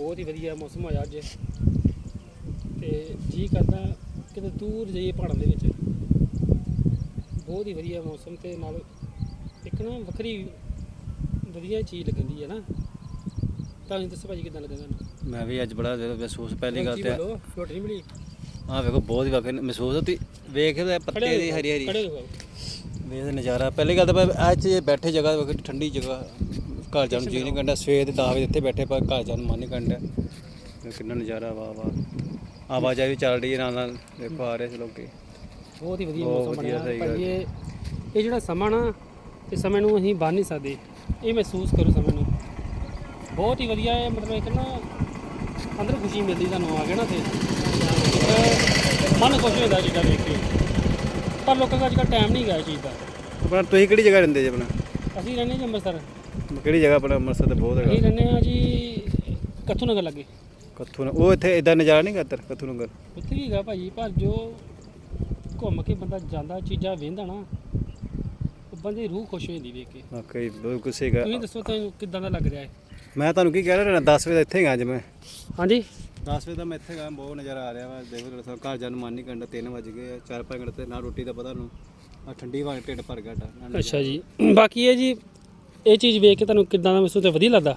ਬਹੁਤ ਹੀ ਵਧੀਆ ਮੌਸਮ ਹੋਇਆ ਅੱਜ। ਤੇ ਜੀ ਕਰਦਾ ਕਿਤੇ ਦੂਰ ਜਾਈਏ ਪਹਾੜਾਂ ਦੇ ਵਿੱਚ। ਬਹੁਤ ਹੀ ਵਧੀਆ ਮੌਸਮ ਤੇ ਨਾਲ ਇੱਕ ਨਾ ਵੱਖਰੀ ਵਧੀਆ ਚੀਜ਼ ਲੱਗਦੀ ਹੈ ਨਾ। ਤੁਹਾਨੂੰ ਦੱਸੋ ਭਾਜੀ ਕਿਦਾਂ ਲੱਗਾ ਤੁਹਾਨੂੰ? ਮੈਂ ਵੀ ਅੱਜ ਬੜਾ ਜ਼ਿਆਦਾ ਮਹਿਸੂਸ ਪਹਿਲੀ ਗੱਲ ਤੇ ਛੋਟੀ ਨਹੀਂ ਮਿਲੀ। ਆਹ ਵੇਖੋ ਬਹੁਤ ਹੀ ਵਾਕਈ ਮਹਿਸੂਸ ਹੁੰਦੀ ਵੇਖ ਤੇ ਪੱਤੇ ਦੀ ਹਰੀ ਹਰੀ। ਵੇਖ ਨਜ਼ਾਰਾ। ਪਹਿਲੀ ਗੱਲ ਤਾਂ ਅੱਜ ਇਹ ਬੈਠੇ ਜਗ੍ਹਾ ਵੇਖੋ ਠੰਡੀ ਜਗ੍ਹਾ। ਘਰ ਜਾਣ ਨੂੰ ਜੀ ਨਹੀਂ ਕਰਦਾ ਸਵੇਰ ਦੇ 10 ਵਜੇ ਇੱਥੇ ਬੈਠੇ ਪਰ ਘਰ ਜਾਣ ਨੂੰ ਮਨ ਨਹੀਂ ਕਰਦਾ। ਕਿੰਨਾ ਨਜ਼ਾਰਾ ਵਾਹ ਵਾਹ ਆਵਾਜ਼ਾਂ ਵੀ ਚੱਲ ਰਹੀ ਹੈ ਨਾਲ ਨਾਲ ਦੇਖੋ ਆ ਰਹੇ ਸੀ ਲੋਕੀ। ਬਹੁਤ ਹੀ ਵਧੀਆ ਮੌਸਮ ਬਣਿਆ। ਭਾਜੀ ਇਹ ਇਹ ਜਿਹੜਾ ਸਮਾਂ ਨਾ ਇਹ ਸਮੇਂ ਨੂੰ ਅਸੀਂ ਬੰਨ ਨਹੀਂ ਸਕਦੇ। ਇਹ ਮਹਿਸੂਸ ਕਰੋ ਸਮੇਂ ਨੂੰ। ਬਹੁਤ ਹੀ ਵਧੀਆ ਹੈ ਮਤਲਬ ਇੱਕ ਨਾ ਅੰਦਰ ਖੁਸ਼ੀ ਮਿਲਦੀ ਤੁਹਾਨੂੰ ਆ ਕੇ ਨਾ ਤੇ ਮਨ ਖੁਸ਼ ਹੋ ਜਾਂਦਾ ਚੀਜ਼ਾਂ ਦੇਖ ਕੇ। ਪਰ ਲੋਕਾਂ ਦਾ ਅੱਜ ਕੱਲ੍ਹ ਟਾਈਮ ਨਹੀਂ ਗਿਆ ਇਹ ਚੀਜ਼ ਦਾ। ਆਪਣਾ ਤੁਸੀਂ ਕਿਹੜੀ ਜਗ੍ਹਾ ਰਹਿੰਦੇ ਜੀ ਆਪਣਾ? ਅਸੀਂ ਰਹਿੰਦੇ ਜੀ ਅੰਮ੍ਰਿਤਸਰ। ਕਿਹੜੀ ਜਗ੍ਹਾ ਆਪਣਾ ਅੰਮ੍ਰਿਤਸਰ ਤੇ ਬਹੁਤ ਅਸੀਂ ਹੈਗਾ ਰਹਿੰਦੇ ਆ ਜੀ ਕੱਥੂ ਨਗਰ ਲੱਗੇ। ਕੱਥੂ ਨਗਰ ਉਹ ਇੱਥੇ ਇਦਾਂ ਨਜ਼ਾਰਾ ਨਹੀਂ ਕਰਦਾ ਕੱਥੂ ਨਗਰ? ਉੱਥੇ ਹੀ ਹੈਗਾ ਭਾਜੀ ਪਰ ਜੋ ਘੁੰਮ ਕੇ ਬੰਦਾ ਜਾਂਦਾ ਚੀਜ਼ਾਂ ਵੇਂਦਾ ਨਾ ਉਹ ਬੰਦੇ ਦੀ ਰੂਹ ਖੁਸ਼ ਹੋ ਜਾਂਦੀ ਵੇਖ ਕੇ। ਵਾਕਈ ਬਹੁਤ ਕੁਛ ਹੈਗਾ। ਤੁਸੀਂ ਦੱਸੋ ਤੁਹਾਨੂੰ ਕਿੱਦਾਂ ਦਾ ਲੱਗ ਰਿਹਾ ਹੈ? ਮੈਂ ਤੁਹਾਨੂੰ ਕੀ ਕਹਿ ਰਿਹਾ 10 ਵਜੇ ਦਾ ਇੱਥੇ ਗਾ ਅੱਜ ਮੈਂ। ਹਾਂਜੀ। 10 ਵਜੇ ਦਾ ਮੈਂ ਇੱਥੇ ਗਾ ਬਹੁਤ ਨਜ਼ਾਰਾ ਆ ਰਿਹਾ ਵਾ ਦੇਖੋ ਸਭ ਘਰ ਜਾਣ ਨੂੰ ਮਨ ਨਹੀਂ ਕਰਦਾ 3 ਵਜ ਗਏ 4-5 ਘੰਟੇ ਤੇ ਨਾ ਰੋਟੀ ਦਾ ਪਤਾ ਨੂੰ ਆ ਠੰਡੀ ਵਾਂ ਢਿੱਡ ਭਰ ਗਿਆ ਡਾ ਅੱਛਾ ਜੀ ਬਾਕੀ ਇਹ ਜੀ ਇਹ ਚੀਜ਼ ਵੇਖ ਕੇ ਤੁਹਾਨੂੰ ਕਿੱਦਾਂ ਦਾ ਮਹਿਸੂਸ ਹੈ ਵਧੀਆ ਲੱਗਦਾ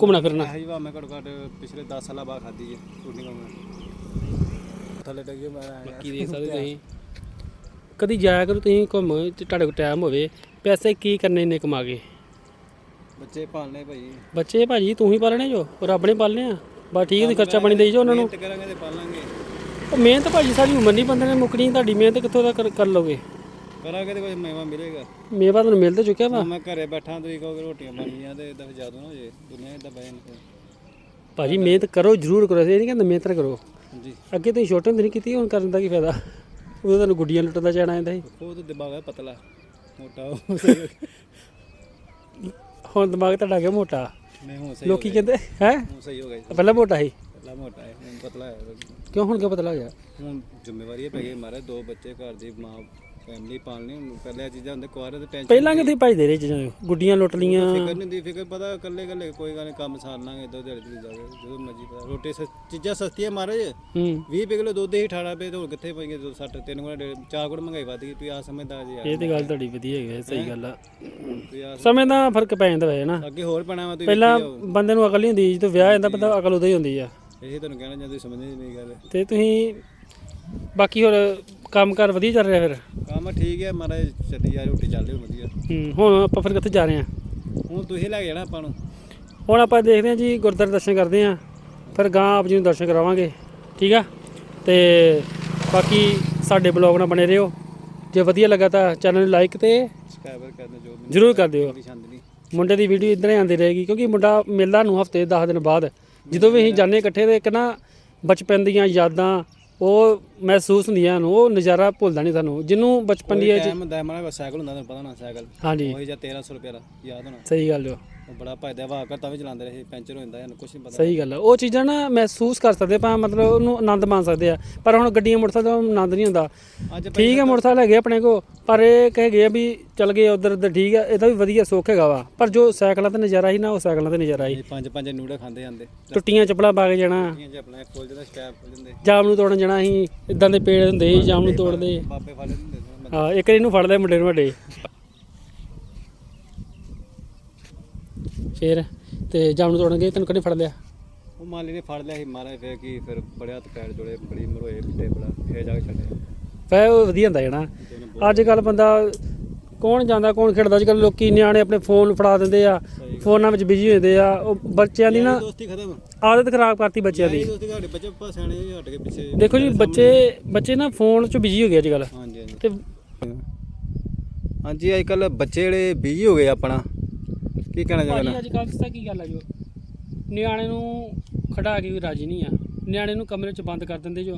ਘੁੰਮਣਾ ਫਿਰਨਾ? ਇਹੀ ਵਾ ਮੈਂ ਘੱਟੋ ਘੱਟ ਪਿਛਲੇ 10 ਸਾਲਾਂ ਬਾਅਦ ਖਾਧੀ ਹੈ ਸ਼ੂਟਿੰਗ ਮੈਂ ਥੱਲੇ ਡੱਗੇ ਮੈਂ ਆਇਆ ਬਾਕੀ ਦੇਖ ਸਕਦੇ ਤੁਸੀਂ। ਕਦੀ ਜਾਇਆ ਕਰੋ ਤੁਸੀਂ ਘੁੰਮ ਤੇ ਤੁਹਾਡੇ ਕੋਲ ਟਾਈਮ ਹੋਵੇ। ਪੈਸੇ ਕੀ ਕਰਨੇ ਇੰਨੇ ਕਮਾ ਕੇ? ਬੱਚੇ ਪਾਲਨੇ ਭਾਈ। ਬੱਚੇ ਭਾਜੀ ਤੂੰ ਹੀ ਪਾਲਣੇ ਜੋ? ਰੱਬ ਨੇ ਪਾਲਣੇ ਆ। ਬਸ ਠੀਕ ਹੈ ਖਰਚਾ ਪਾਣੀ ਦੇਈ ਜੋ ਉਹਨਾਂ ਨੂੰ। ਮਿਹਨਤ ਕਰਾਂਗੇ ਤੇ ਪਾਲਾਂਗੇ। ਉਹ ਮਿਹਨਤ ਭਾਜੀ ਸਾਰੀ ਉਮਰ ਨਹੀਂ ਬੰਦੇ ਨੇ ਮੁੱਕਣੀ ਤੁਹਾਡੀ ਮਿਹਨਤ ਕਿੱਥੋਂ ਦਾ ਕਰ ਕਰ ਲੋਗੇ ਕਰਾਂਗੇ ਤੇ ਕੁਝ ਮੇਵਾ ਮਿਲੇਗਾ। ਮੇਵਾ ਤੁਹਾਨੂੰ ਮਿਲ ਤਾਂ ਚੁੱਕਿਆ ਵਾ? ਹੁਣ ਮੈਂ ਘਰੇ ਬੈਠਾ ਤੁਸੀਂ ਕਹੋਗੇ ਰੋਟੀਆਂ ਬਣੀਆਂ ਤੇ ਇਦਾਂ ਜਾਦੂ ਨਾ ਹੋ ਜੇ ਦੁਨੀਆ ਇਦਾਂ ਬੈਨ ਭਾਜੀ ਮਿਹਨਤ ਕਰੋ ਜ਼ਰੂਰ ਕਰੋ ਇਹ ਨਹੀਂ ਕਹਿੰਦਾ ਮਿਹਨਤ ਨਾ ਕਰੋ। ਹਾਂਜੀ। ਅੱਗੇ ਤੁਸੀਂ ਛੋਟੇ ਹੁੰਦੇ ਨਹੀਂ ਕੀਤੀ ਹੁਣ ਕਰਨ ਦਾ ਕੀ ਫਾਇਦਾ? ਉਦੋਂ ਤੁਹਾਨੂੰ ਗੁੱਡੀਆਂ ਲੁੱਟਣ ਦਾ ਚਾਹਣਾ ਆਉਂਦਾ ਸੀ। ਉਹ ਤਾਂ ਦਿਮਾਗ ਹੈ ਪਤਲਾ ਮੋਟਾ ਉਹ। ਹੁਣ ਦਿਮਾਗ ਤੁਹਾਡਾ ਗਿਆ ਮੋਟਾ? ਨਹੀਂ ਹੁਣ ਸਹੀ ਲੋਕੀ ਕਹਿੰਦੇ ਹੈ? ਹੁਣ ਸਹੀ ਹੋ ਗਿਆ ਜੀ। ਪਹਿਲਾਂ ਮੋਟਾ ਸੀ। ਪਹਿਲਾਂ ਮੋਟਾ ਹੈ ਹੁਣ ਪਤਲਾ ਹੈ ਕਿਉਂ ਹੁਣ ਕਿਉਂ ਪਤਲਾ ਹੋ ਗਿਆ ਹੁਣ ਜ਼ਿੰਮੇਵਾਰੀ ਪੈ ਗਈ ਮਾਰੇ ਦੋ ਬੱਚੇ ਘਰ ਦੀ ਮਾਂ ਫੈਮਿਲੀ ਪਾਲਣੀ ਹੁਣ ਪਹਿਲੇ ਇਹ ਚੀਜ਼ਾਂ ਹੁੰਦੇ ਕੁਆਰੇ ਤੇ ਟੈਨਸ਼ਨ ਪਹਿਲਾਂ ਭਜਦੇ ਰਹੇ ਚੀਜ਼ਾਂ। ਗੁੱਡੀਆਂ ਲੁੱਟ ਲੀਆਂ ਫਿਕਰ ਨਹੀਂ ਹੁੰਦੀ ਫਿਕਰ ਪਤਾ ਇਕੱਲੇ ਇਕੱਲੇ ਕੋਈ ਗੱਲ ਨਹੀਂ ਕੰਮ ਸਾਰ ਲਾਂਗੇ ਦੋ ਦਿਹਾੜੀ ਚਲੀ ਜਾਵੇ ਜਦੋਂ ਮਰਜ਼ੀ ਪਤਾ। ਰੋਟੀ ਸਸ- ਚੀਜ਼ਾਂ ਸਸਤੀਆਂ ਮਾਰੇ ਹੂੰ। 20 ਰੁਪਏ ਕਿਲੋ ਦੁੱਧ ਹੀ 18 ਰੁਪਏ ਤੇ ਹੋਰ ਕਿੱਥੇ ਪਈਏ 60 ਤਿੰਨ ਗੁਣਾ ਡੇਢ- ਚਾਰ ਗੁਣਾ ਮਹਿੰਗਾਈ ਵੱਧ ਗਈ ਤੁਸੀਂ ਆ ਸਮਝਦਾ ਜੀ ਯਾਰ ਇਹ ਤੇ ਗੱਲ ਤੁਹਾਡੀ ਵਧੀਆ ਹੈਗੀ ਹੈ, ਸਹੀ ਗੱਲ ਆ। ਤੁਸੀਂ ਸਮੇਂ ਦਾ ਫ਼ਰਕ ਪੈ ਜਾਂਦਾ ਵੈ ਨਾ। ਅੱਗੇ ਹੋਰ ਪੈਣਾ ਵਾ ਤੁਸੀਂ ਪਹਿਲਾਂ ਬੰਦੇ ਨੂੰ ਅਕਲ ਨਹੀਂ ਹੁੰਦੀ ਜਦੋਂ ਵਿਆਹ ਜਾਂਦਾ ਬੰਦਾ ਅਕਲ ਉਦੋਂ ਹੀ ਹੁੰਦੀ ਆ। ਇਹ ਤੁਹਾਨੂੰ ਕਹਿਣਾ ਜਾਂ ਤੁਸੀਂ ਸਮਝਦੇ ਨਹੀਂ ਮੇਰੀ ਗੱਲ। ਤੇ ਤੁਸੀਂ ਬਾਕੀ ਹੋਰ ਕੰਮਕਾਰ ਵਧੀਆ ਚੱਲ ਰਿਹਾ ਫਿਰ? ਕੰਮ ਠੀਕ ਹੈ ਮਹਾਰਾਜ ਚੱਲੀ ਜਾ ਰੋਟੀ ਚੱਲ ਰਹੀ ਵਧੀਆ। ਹੂੰ ਹੁਣ ਆਪਾਂ ਫਿਰ ਕਿੱਥੇ ਜਾ ਰਹੇ ਹਾਂ? ਹੁਣ ਤੁਸੀਂ ਲੈ ਕੇ ਜਾਣਾ ਆਪਾਂ ਨੂੰ? ਹੁਣ ਆਪਾਂ ਦੇਖਦੇ ਹਾਂ ਜੀ ਗੁਰਦੁਆਰੇ ਦਰਸ਼ਨ ਕਰਦੇ ਹਾਂ। ਫਿਰ ਗਾਂ ਆਪ ਜੀ ਨੂੰ ਦਰਸ਼ਨ ਕਰਾਵਾਂਗੇ ਠੀਕ ਆ? ਤੇ ਬਾਕੀ ਸਾਡੇ ਬਲੌਗ ਨਾਲ ਬਣੇ ਰਹੋ। ਜੇ ਵਧੀਆ ਲੱਗਾ ਤਾਂ ਚੈਨਲ ਨੂੰ ਲਾਈਕ ਤੇ ਸਬਸਕ੍ਰਾਈਬਰ ਕਰਨ ਜੋ ਮੈਨੂੰ ਜ਼ਰੂਰ ਕਰ ਦਿਓ। ਮੁੰਡੇ ਦੀ ਵੀਡੀਓ ਇਦਾਂ ਹੀ ਆਉਂਦੀ ਰਹੇਗੀ ਕਿਉਂਕਿ ਮੁੰਡਾ ਮਿਲਦਾ ਨੂੰ ਹਫ਼ਤੇ 10 ਦਿਨ ਬਾਅਦ। ਜਦੋਂ ਵੀ ਅਸੀਂ ਜਾਂਦੇ ਇਕੱਠੇ ਤੇ ਇੱਕ ਨਾ ਬਚਪਨ ਦੀਆਂ ਯਾਦਾਂ ਉਹ ਮਹਿਸੂਸ ਹੁੰਦੀਆਂ ਨੂੰ ਉਹ ਨਜ਼ਾਰਾ ਭੁੱਲਦਾ ਨਹੀਂ ਸਾਨੂੰ। ਜਿਹਨੂੰ ਬਚਪਨ ਦੀ ਟਾਈਮ ਹੁੰਦਾ ਮਾਰਾ ਸਾਈਕਲ ਹੁੰਦਾ ਤੁਹਾਨੂੰ ਪਤਾ ਨਾ ਸਾਈਕਲ। ਹਾਂਜੀ। ਉਹੀ ਜਾਂ 1300 ਰੁਪਏ ਦਾ ਯਾਦ ਹੋਣਾ। ਸਹੀ ਗੱਲ ਜੋ ਉਹ ਬੜਾ ਭਜਦਾ ਵਾ ਕਰ ਤਾਂ ਵੀ ਚਲਾਉਂਦੇ ਰਹੇ ਪੈਂਚਰ ਹੋ ਜਾਂਦਾ ਇਹਨੂੰ ਕੁਝ ਨਹੀਂ ਪਤਾ। ਸਹੀ ਗੱਲ ਆ ਉਹ ਚੀਜ਼ਾਂ ਨਾ ਮਹਿਸੂਸ ਕਰ ਸਕਦੇ ਆਪਾਂ ਮਤਲਬ ਉਹਨੂੰ ਆਨੰਦ ਮਾਣ ਸਕਦੇ ਆ ਪਰ ਹੁਣ ਗੱਡੀਆਂ ਮੋਟਰਸਾਈਕਲ ਦਾ ਆਨੰਦ ਨਹੀਂ ਹੁੰਦਾ। ਅੱਜ ਠੀਕ ਹੈ ਮੋਟਰਸਾਈਕਲ ਹੈਗੇ ਆਪਣੇ ਕੋ ਪਰ ਇਹ ਕਹਿ ਗਏ ਆ ਵੀ ਚੱਲ ਗਏ ਉਧਰ ਉਧਰ ਠੀਕ ਹੈ ਇਹਦਾ ਵੀ ਵਧੀਆ ਸੁੱਖ ਹੈਗਾ ਵਾ। ਪਰ ਜੋ ਸਾਈਕਲਾਂ ਤੇ ਨਜ਼ਾਰਾ ਸੀ ਨਾ ਉਹ ਸਾਈਕਲਾਂ ਤੇ ਨਜ਼ਾਰਾ ਇਹ ਪੰਜ ਪੰਜ ਨੂੜੇ ਖਾਂਦੇ ਜਾਂਦੇ। ਟੁੱਟੀਆਂ ਚੱਪਲਾਂ ਪਾ ਕੇ ਜਾਣਾ। ਟੀਆਂ ਚ ਆਪਣਾ ਖੋਲ ਜਾਂਦਾ ਸਟੈਪ ਖੋਲ ਜਾਂਦੇ ਜਾਮ ਨੂੰ ਤੋੜਨ ਜਾਣਾ ਸੀ ਇਦਾਂ ਦੇ ਪੇੜ ਹੁੰਦੇ ਸੀ ਜਾਮ ਨੂੰ ਤੋੜਦੇ। ਬਾਬੇ ਫੜ ਲੈਂਦੇ ਸੀ ਹਾਂ ਇੱਕ ਇਹਨੂੰ ਫੜ ਲਿਆ ਮੁੰਡੇ ਨੂੰ ਵੱਡੇ ਫੇਰ ਤੇ ਜਾਮ ਨੂੰ ਤੋੜਨ ਗਏ ਤੈਨੂੰ ਕਦੇ ਫੜ ਲਿਆ? ਉਹ ਮਾਲੀ ਨੇ ਫੜ ਲਿਆ ਸੀ ਮਾਰਾ ਫਿਰ ਕੀ ਫਿਰ ਬੜਿਆ ਪੈਰ ਜੋੜੇ ਬੜੀ ਮਰੋਏ ਪਿੱਟੇ ਬੜਾ ਫੇਰ ਜਾ ਕੇ ਛੱਡਿਆ ਫੇ ਉਹ ਵਧੀਆ ਹੁੰਦਾ ਜਣਾ। ਅੱਜ ਕੱਲ ਬੰਦਾ ਕੌਣ ਜਾਂਦਾ ਕੌਣ ਖੇਡਦਾ? ਅੱਜ ਕੱਲ ਲੋਕੀ ਨਿਆਣੇ ਆਪਣੇ ਫੋਨ ਫੜਾ ਦਿੰਦੇ ਆ ਫੋਨਾਂ ਵਿੱਚ ਬਿਜ਼ੀ ਹੁੰਦੇ ਆ। ਉਹ ਬੱਚਿਆਂ ਦੀ ਨਾ ਦੋਸਤੀ ਖਤਮ। ਆਦਤ ਖਰਾਬ ਕਰਤੀ ਬੱਚਿਆਂ ਦੀ। ਦੋਸਤੀ ਬੱਚੇ ਹਟ ਕੇ ਪਿੱਛੇ ਦੇਖੋ ਜੀ ਬੱਚੇ ਬੱਚੇ ਨਾ ਫੋਨ 'ਚ ਬਿਜ਼ੀ ਹੋ ਗਏ ਅੱਜ ਕੱਲ ਹਾਂਜੀ ਹਾਂਜੀ। ਤੇ ਹਾਂਜੀ ਅੱਜ ਕੱਲ ਬੱਚੇ ਜਿਹੜੇ ਬਿਜ਼ੀ ਹੋ ਗਏ ਆਪਣਾ। ਕੀ ਕਹਿਣਾ ਭਾਜੀ ਚਾਹੁੰਦਾ ਅੱਜ ਕੱਲ ਦੱਸਾਂ ਕੀ ਗੱਲ ਆ ਜੋ ਨਿਆਣੇ ਨੂੰ ਖੜਾ ਕੇ ਵੀ ਰਾਜੀ ਨਹੀਂ ਆ। ਨਿਆਣੇ ਨੂੰ ਕਮਰੇ 'ਚ ਬੰਦ ਕਰ ਦਿੰਦੇ ਜੋ।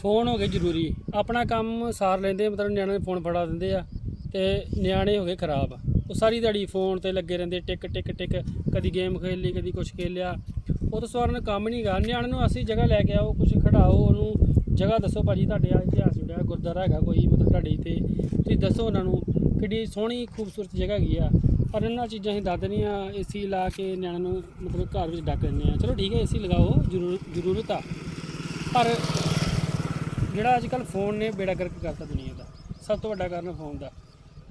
ਫੋਨ ਹੋ ਗਏ ਜ਼ਰੂਰੀ। ਆਪਣਾ ਕੰਮ ਸਾਰ ਲੈਂਦੇ ਮਤਲਬ ਨਿਆਣੇ ਨੂੰ ਫੋਨ ਫੜਾ ਦਿੰਦੇ ਆ ਤੇ ਨਿਆਣੇ ਹੋ ਗਏ ਖਰਾਬ। ਉਹ ਸਾਰੀ ਦਿਹਾੜੀ ਫੋਨ ਤੇ ਲੱਗੇ ਰਹਿੰਦੇ ਟਿਕ ਟਿਕ ਟਿਕ। ਕਦੀ ਗੇਮ ਖੇਡ ਲਈ ਕਦੀ ਕੁਝ ਖੇਡ ਲਿਆ। ਉਹ ਤਾਂ ਸਵਾਰਨ ਕੰਮ ਨਹੀਂ ਗਾ। ਨਿਆਣੇ ਨੂੰ ਅਸੀਂ ਜਗ੍ਹਾ ਲੈ ਕੇ ਆਓ ਕੁਝ ਖੜਾਓ ਉਹਨੂੰ ਜਗ੍ਹਾ ਦੱਸੋ ਭਾਜੀ ਤੁਹਾਡੇ ਆ ਇਤਿਹਾਸ ਜੁੜਿਆ ਗੁਰਦੁਆਰਾ ਹੈਗਾ ਕੋਈ ਮਤਲਬ ਤੁਹਾਡੇ ਤੇ ਤੁਸੀਂ ਦੱਸੋ ਉਹਨਾਂ ਨੂੰ ਕਿੱਡੀ ਸੋਹਣੀ ਖੂਬਸੂਰਤ ਜਗ੍ਹਾ ਹੈਗੀ ਆ। ਪਰ ਇਹਨਾਂ ਚੀਜ਼ਾਂ ਅਸੀਂ ਦੱਸ ਦਿੰਦੀਆਂ ਏਸੀ ਲਾ ਕੇ ਨਿਆਣਿਆਂ ਨੂੰ ਮਤਲਬ ਘਰ ਵਿੱਚ ਡੱਕ ਦਿੰਦੇ ਆ ਚਲੋ ਠੀਕ ਹੈ ਏਸੀ ਲਗਾਓ, ਜ਼ਰੂਰ ਜ਼ਰੂਰਤ ਆ। ਪਰ ਜਿਹੜਾ ਅੱਜ ਕੱਲ ਫੋਨ ਨੇ ਬੇੜਾ ਗਰਕ ਕਰਤਾ ਦੁਨੀਆ ਦਾ, ਸਭ ਤੋਂ ਵੱਡਾ ਕਾਰਨ ਫੋਨ ਦਾ।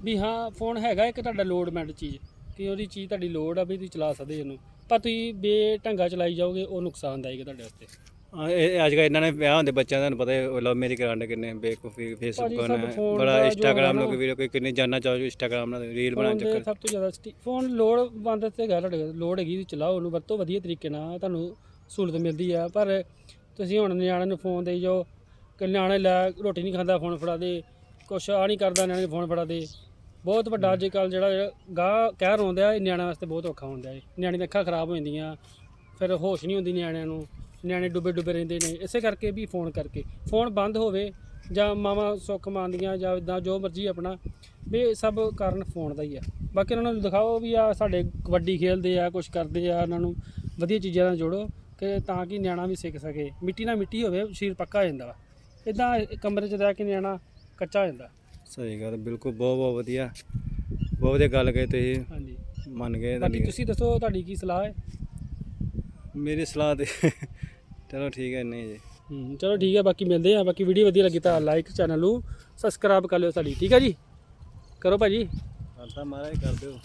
ਵੀ ਹਾਂ ਫੋਨ ਹੈਗਾ ਇੱਕ ਤੁਹਾਡਾ ਲੋਡਮੈਂਟ ਚੀਜ਼, ਕਿ ਉਹਦੀ ਚੀਜ਼ ਤੁਹਾਡੀ ਲੋਡ ਆ ਵੀ ਤੁਸੀਂ ਚਲਾ ਸਕਦੇ ਇਹਨੂੰ। ਪਰ ਤੁਸੀਂ ਬੇਢੰਗਾ ਚਲਾਈ ਜਾਓਗੇ, ਉਹ ਨੁਕਸਾਨਦਾਇਕ ਹੈ ਤੁਹਾਡੇ ਵਾਸਤੇ। ਅੱਜ ਕੱਲ੍ਹ ਇਹਨਾਂ ਨੇ ਵਿਆਹ ਹੁੰਦੇ ਬੱਚਿਆਂ ਦਾ ਤੁਹਾਨੂੰ ਪਤਾ ਹੈ ਲਵ ਮੇਰੀ ਕਰਾਂਡੇ ਕਿੰਨੇ ਬੇਕੂਫੀ ਫੇਸਬੁੱਕ ਨੇ phone ਬੜਾ ਦਾ ਹੈ ਲੋਕ ਨਾ- ਵੀਡੀਓ ਕੋਈ ਕਿੰਨੀ ਜਾਨਣਾ ਚਾਹੋ ਇੰਸਟਾਗ੍ਰਾਮ ਨਾਲ ਰੀਲ ਬਣਾਉਣ ਦੇ ਚੱਕਰ। ਸਭ ਤੋਂ ਜ਼ਿਆਦਾ ਫੋਨ ਲੋਡ ਬੰਦ ਤੇ ਕੋਲ ਲੋਡ ਹੈਗੀ ਚਲਾਓ ਉਹਨੂੰ ਵਰਤੋ ਵਧੀਆ ਤਰੀਕੇ ਨਾਲ ਤੁਹਾਨੂੰ ਸਹੂਲਤ ਮਿਲਦੀ ਆ। ਪਰ ਤੁਸੀਂ ਹੁਣ ਨਿਆਣਿਆਂ ਨੂੰ ਫੋਨ ਦੇਈ ਜਾਓ ਕਿ ਨਿਆਣੇ ਲੈ ਰੋਟੀ ਨਹੀਂ ਖਾਂਦਾ ਫੋਨ ਫੜਾ ਦੇ ਕੁਛ ਆ ਨਹੀਂ ਕਰਦਾ ਨਿਆਣੇ ਫੋਨ ਫੜਾ ਦੇ। ਬਹੁਤ ਵੱਡਾ ਅੱਜ ਕੱਲ ਜਿਹੜਾ ਗਾਹ ਕਹਿਰ ਆਉਂਦਾ ਇਹ ਨਿਆਣਿਆਂ ਵਾਸਤੇ ਬਹੁਤ ਔਖਾ ਹੁੰਦਾ ਹੈ ਨਿਆਣੇ ਦੀਆਂ ਅੱਖਾਂ ਖਰਾਬ ਹੋ ਜਾਂਦੀਆਂ ਫਿਰ ਹੋਸ਼ ਨਹੀਂ ਹੁੰਦੀ ਨਿਆਣਿਆਂ ਨੂੰ। ਨਿਆਣੇ ਡੁੱਬੇ ਡੁੱਬੇ ਰਹਿੰਦੇ ਨੇ ਇਸੇ ਕਰਕੇ ਵੀ ਫੋਨ ਕਰਕੇ। ਫੋਨ ਬੰਦ ਹੋਵੇ ਜਾਂ ਮਾਵਾਂ ਸੁੱਖ ਮੰਨਦੀਆਂ ਜਾਂ ਇਦਾਂ ਜੋ ਮਰਜ਼ੀ ਆਪਣਾ ਵੀ ਸਭ ਕਾਰਨ ਫੋਨ ਦਾ ਹੀ ਆ। ਬਾਕੀ ਉਹਨਾਂ ਨੂੰ ਦਿਖਾਓ ਵੀ ਆ ਸਾਡੇ ਕਬੱਡੀ ਖੇਲਦੇ ਆ ਕੁਝ ਕਰਦੇ ਆ ਉਹਨਾਂ ਨੂੰ ਵਧੀਆ ਚੀਜ਼ਾਂ ਨਾਲ ਜੋੜੋ ਕਿ ਤਾਂ ਕਿ ਨਿਆਣਾ ਵੀ ਸਿੱਖ ਸਕੇ। ਮਿੱਟੀ ਨਾਲ ਮਿੱਟੀ ਹੋਵੇ ਸਰੀਰ ਪੱਕਾ ਹੋ ਜਾਂਦਾ ਵਾ। ਇਦਾਂ ਕਮਰੇ 'ਚ ਰਹਿ ਕੇ ਨਿਆਣਾ ਕੱਚਾ ਹੋ ਜਾਂਦਾ। ਸਹੀ ਗੱਲ ਬਿਲਕੁਲ ਬਹੁਤ ਬਹੁਤ ਵਧੀਆ। ਬਹੁਤ ਵਧੀਆ ਗੱਲ ਕਹੀ ਤੁਸੀਂ। ਹਾਂਜੀ। ਮੰਨ ਗਏ ਤੁਸੀਂ ਦੱਸੋ ਤੁਹਾਡੀ ਕੀ ਸਲਾਹ ਹੈ? ਮੇਰੀ ਸਲਾਹ ਤੇ। ਚਲੋ ਠੀਕ ਹੈ ਨਹੀਂ ਜੀ। ਹੂੰ ਚਲੋ ਠੀਕ ਹੈ ਬਾਕੀ ਮਿਲਦੇ ਆ ਬਾਕੀ ਵੀਡੀਓ ਵਧੀਆ ਲੱਗੀ ਤਾਂ ਲਾਈਕ ਚੈਨਲ ਨੂੰ ਸਬਸਕ੍ਰਾਈਬ ਕਰ ਲਿਓ ਸਾਡੀ ਠੀਕ ਹੈ ਜੀ? ਕਰੋ ਭਾਜੀ। ਤਾਂ ਮਹਾਰਾਜ ਕਰ ਦਿਓ।